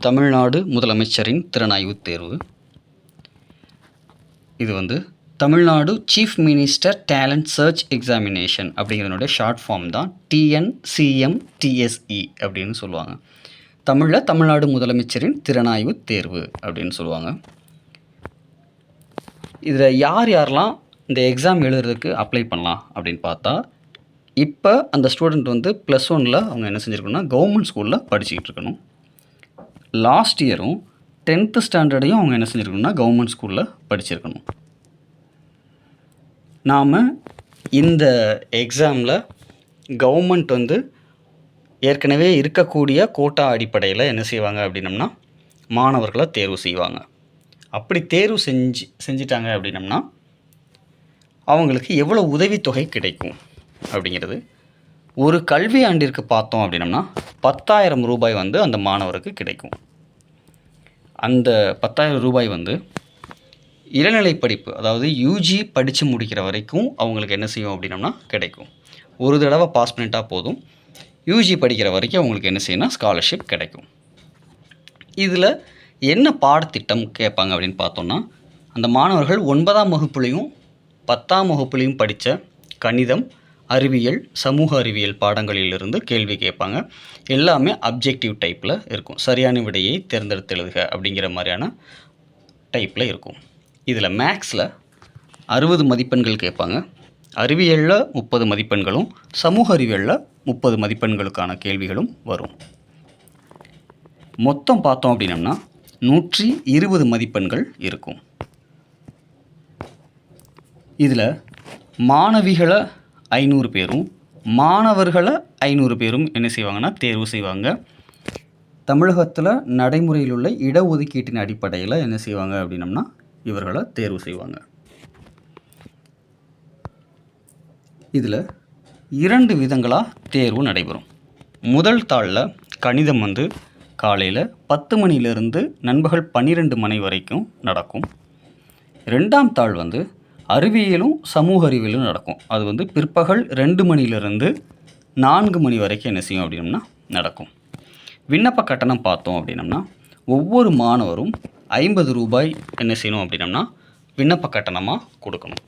தமிழ்நாடு முதலமைச்சரின் திறனாய்வுத் தேர்வு. இது வந்து Tamil Nadu chief minister talent search examination அப்படிங்கிறதுனுடைய ஷார்ட் ஃபார்ம் தான். டிஎன்சிஎம்டிஎஸ்இ அப்படின்னு சொல்லுவாங்க. தமிழில் தமிழ்நாடு முதலமைச்சரின் திறனாய்வுத் தேர்வு அப்படின்னு சொல்லுவாங்க. இதில் யார் யாரெல்லாம் இந்த எக்ஸாம் எழுதுறதுக்கு அப்ளை பண்ணலாம் அப்படின்னு பார்த்தா இப்போ அந்த ஸ்டூடெண்ட் வந்து ப்ளஸ் ஒனில் அவங்க என்ன செஞ்சுருக்கணும்னா கவர்மெண்ட் ஸ்கூலில் படிச்சுக்கிட்டு இருக்கணும். லாஸ்ட் இயரும் டென்த்து ஸ்டாண்டர்டையும் அவங்க என்ன செஞ்சுருக்கணும்னா கவர்மெண்ட் ஸ்கூலில் படிச்சிருக்கணும். நாம் இந்த எக்ஸாமில் கவர்மெண்ட் வந்து ஏற்கனவே இருக்கக்கூடிய கோட்டா அடிப்படையில் என்ன செய்வாங்க அப்படின்னம்னா மாணவர்களை தேர்வு செய்வாங்க. அப்படி தேர்வு செஞ்சு செஞ்சிட்டாங்க அப்படின்னம்னா அவங்களுக்கு எவ்வளோ உதவித்தொகை கிடைக்கும் அப்படிங்கிறது ஒரு கல்வி ஆண்டிற்கு பார்த்தோம் அப்படின்னம்னா பத்தாயிரம் ரூபாய் வந்து அந்த மாணவருக்கு கிடைக்கும். அந்த பத்தாயிரம் ரூபாய் வந்து இளநிலை படிப்பு அதாவது யூஜி படித்து முடிக்கிற வரைக்கும் அவங்களுக்கு என்ன செய்யும் அப்படின்னம்னா கிடைக்கும். ஒரு தடவை பாஸ் பண்ணிட்டா போதும். யூஜி படிக்கிற வரைக்கும் அவங்களுக்கு என்ன செய்யணும் ஸ்காலர்ஷிப் கிடைக்கும். இதில் என்ன பாடத்திட்டம் கேட்பாங்க அப்படின்னு பார்த்தோம்னா அந்த மாணவர்கள் ஒன்பதாம் வகுப்புலேயும் பத்தாம் வகுப்புலேயும் படித்த கணிதம் அறிவியல் சமூக அறிவியல் பாடங்களிலிருந்து கேள்வி கேட்பாங்க. எல்லாமே அப்ஜெக்டிவ் டைப்பில் இருக்கும். சரியான விடையை தேர்ந்தெடுத்து எழுதுக அப்படிங்கிற மாதிரியான டைப்பில் இருக்கும். இதில் மேக்ஸில் அறுபது மதிப்பெண்கள் கேட்பாங்க. அறிவியலில் முப்பது மதிப்பெண்களும் சமூக அறிவியலில் முப்பது மதிப்பெண்களுக்கான கேள்விகளும் வரும். மொத்தம் பார்த்தோம் அப்படின்னம்னா நூற்றி இருபது மதிப்பெண்கள் இருக்கும். இதில் மாணவிகளை ஐநூறு பேரும் மாணவர்களை ஐநூறு பேரும் என்ன செய்வாங்கன்னா தேர்வு செய்வாங்க. தமிழகத்தில் நடைமுறையில் உள்ள இடஒதுக்கீட்டின் அடிப்படையில் என்ன செய்வாங்க அப்படின்னம்னா இவர்களை தேர்வு செய்வாங்க. இதில் இரண்டு விதங்களாக தேர்வு நடைபெறும். முதல் தாளில் கணிதம் வந்து காலையில் பத்து மணியிலிருந்து நண்பகல் பன்னிரெண்டு மணி வரைக்கும் நடக்கும். ரெண்டாம் தாள் வந்து அறிவியலும் சமூக அறிவியலும் நடக்கும். அது வந்து பிற்பகல் ரெண்டு மணிலிருந்து நான்கு மணி வரைக்கும் என்ன செய்யும் அப்படின்னம்னா நடக்கும். விண்ணப்ப கட்டணம் பார்த்தோம் அப்படின்னம்னா ஒவ்வொரு மாணவரும் ஐம்பது ரூபாய் என்ன செய்யணும் அப்படின்னம்னா விண்ணப்ப கட்டணமாக கொடுக்கணும்.